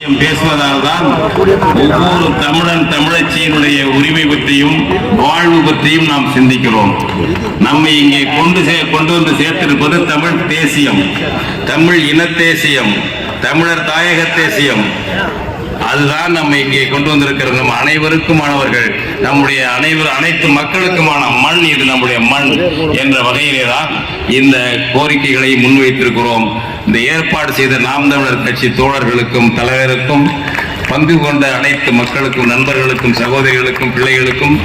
பேசுவதால் தான் ஒவ்வொரு தமிழன் தமிழச்சியினுடைய உரிமை பற்றியும் வாழ்வு பற்றியும் நாம் சிந்திக்கிறோம். நம்மை இங்கே கொண்டு கொண்டு வந்து சேர்த்திருப்பது தமிழ் தேசியம் தமிழ் இன தேசியம் தமிழர் தாயக தேசியம் அதுதான் நம்ம இங்கே கொண்டு வந்திருக்கிறது நம்ம அனைவருக்குமானவர்கள். நம்முடைய அனைவர் அனைத்து மக்களுக்குமான மண் இது நம்முடைய மண் என்ற வகையிலே தான் இந்த கோரிக்கைகளை முன்வைத்திருக்கிறோம். இந்த ஏற்பாடு செய்த நாம் தமிழர் கட்சி தோழர்களுக்கும் தலைவருக்கும் பங்கு கொண்ட அனைத்து மக்களுக்கும் நண்பர்களுக்கும் சகோதரிகளுக்கும் பிள்ளைகளுக்கும்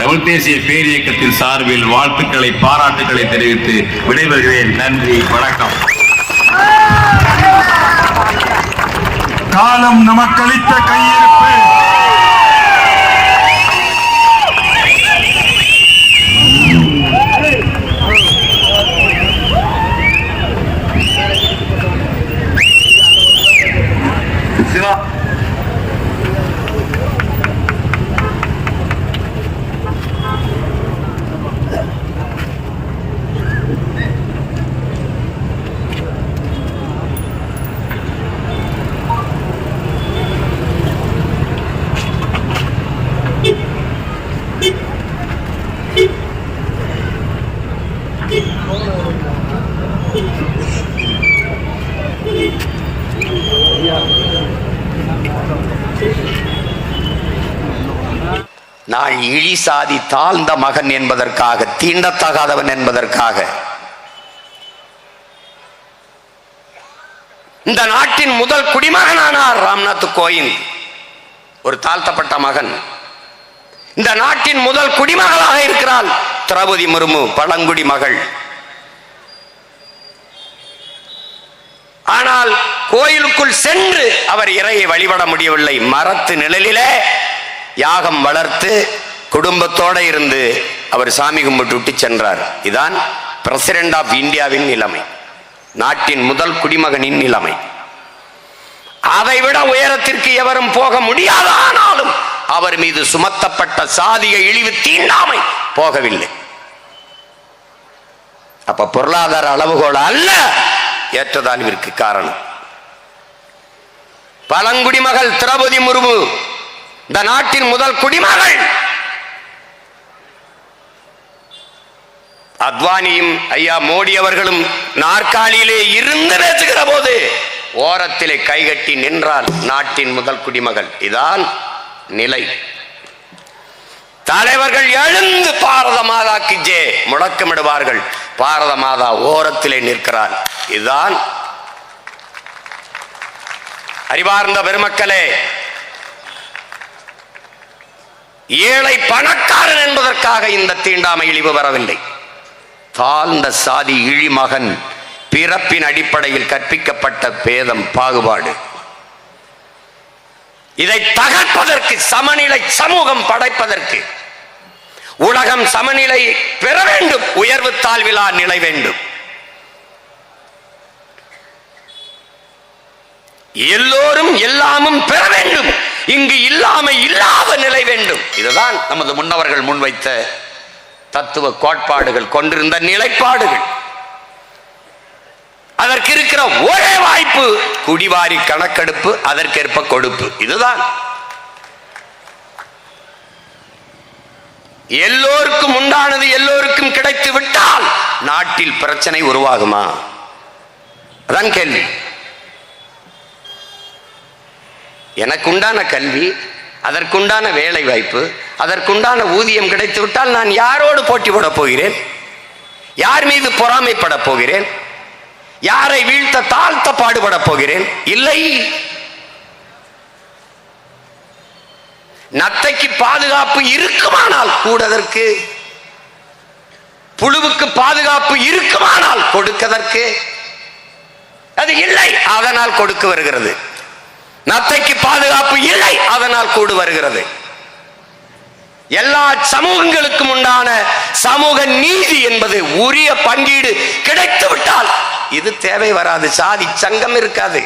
தமிழ் தேசிய பேரியக்கத்தின் சார்பில் வாழ்த்துக்களை பாராட்டுக்களை தெரிவித்து விடைபெறுகிறேன். நன்றி வணக்கம். காலம் நமக்களித்த கையிருப்பு. நான் இழி சாதி தாழ்ந்த மகன் என்பதற்காக தீண்டத்தகாதவன் என்பதற்காக. இந்த நாட்டின் முதல் குடிமகனானார் ராம்நாத் கோயிந்த் ஒரு தாழ்த்தப்பட்ட மகன். இந்த நாட்டின் முதல் குடிமகளாக இருக்கிறாள் திரௌபதி முர்மு பழங்குடி மகள். ஆனால் கோயிலுக்குள் சென்று அவர் இறையை வழிபட முடியவில்லை. மரத்து நிழலிலே யாகம் வளர்த்து குடும்பத்தோட இருந்து அவர் சாமி கும்பிட்டு விட்டு சென்றார். இதான் பிரசிடென்ட் ஆஃப் இந்தியாவின் நிலைமை. நாட்டின் முதல் குடிமகனின் நிலைமை. அதைவிட உயரத்திற்கு எவரும் போக முடியாதானாலும் அவர் மீது சுமத்தப்பட்ட சாதிய இழிவு தீண்டாமை போகவில்லை. அப்ப பொருளாதார அளவுகோல் அல்ல ஏற்றதாழ்விற்கு காரணம். பழங்குடி மகள் திரௌபதி முர்மு இந்த நாட்டின் முதல் குடிமகள். அத்வானியும் ஐயா மோடி அவர்களும் நாற்காலியிலே இருந்து பேசுகிற போது ஓரத்திலே கைகட்டி நின்றால் நாட்டின் முதல் குடிமகள். இதான் நிலை. தலைவர்கள் எழுந்து பாரத மாதாக்கு ஜே முழக்கமிடுவார்கள். பாரத மாதா ஓரத்திலே நிற்கிறார் இதுதான் அறிவார்ந்த பெருமக்களே ஏழை பணக்காரன் என்பதற்காக இந்த தீண்டாமை இழிவு வரவில்லை. தாழ்ந்த சாதி இழிமகன் பிறப்பின் அடிப்படையில் கற்பிக்கப்பட்ட பேதம் பாகுபாடு. இதை தகர்ப்பதற்கு சமநிலை சமூகம் படைப்பதற்கு உலகம் சமநிலை பெற வேண்டும் உயர்வு தாழ்விலா நிலை வேண்டும். எல்லோரும் எல்லாமும் பெற வேண்டும். இங்கு இல்லாம இல்லாத நிலை வேண்டும். இதுதான் நமது முன்னவர்கள் முன்வைத்த தத்துவ கோட்பாடுகள் கொண்டிருந்த நிலைப்பாடுகள். அதற்கு இருக்கிற ஒரே வாய்ப்பு குடிவாரி கணக்கெடுப்பு அதற்கேற்ப கொடுப்பு. இதுதான். எல்லோருக்கும் உண்டானது எல்லோருக்கும் கிடைத்து விட்டால் நாட்டில் பிரச்சனை உருவாகுமா? அதான் கேள்வி. எனக்குண்டான கல்வி அதற்குண்டான வேலை வாய்ப்பு அதற்குண்டான ஊதியம் கிடைத்து விட்டால் நான் யாரோடு போட்டி போட போகிறேன்? யார் மீது பொறாமைப்பட போகிறேன்? யாரை வீழ்த்த தாழ்த்த பாடுபட போகிறேன்? இல்லை. நத்தைக்கு பாதுகாப்பு இருக்குமானால் கூடதற்கு புழுவுக்கு பாதுகாப்பு இருக்குமானால் கொடுக்கதற்கு அது இல்லை. அதனால் கொடுக்க வருகிறது. நத்தைக்கு பாதுகாப்பு இல்லை அதனால் கூடு வருகிறது. எல்லா சமூகங்களுக்கும் உண்டான சமூக நீதி என்பது உரிய பங்கீடு கிடைத்து விட்டால் இது தேவை வராது. சாதி சங்கம் இருக்காது.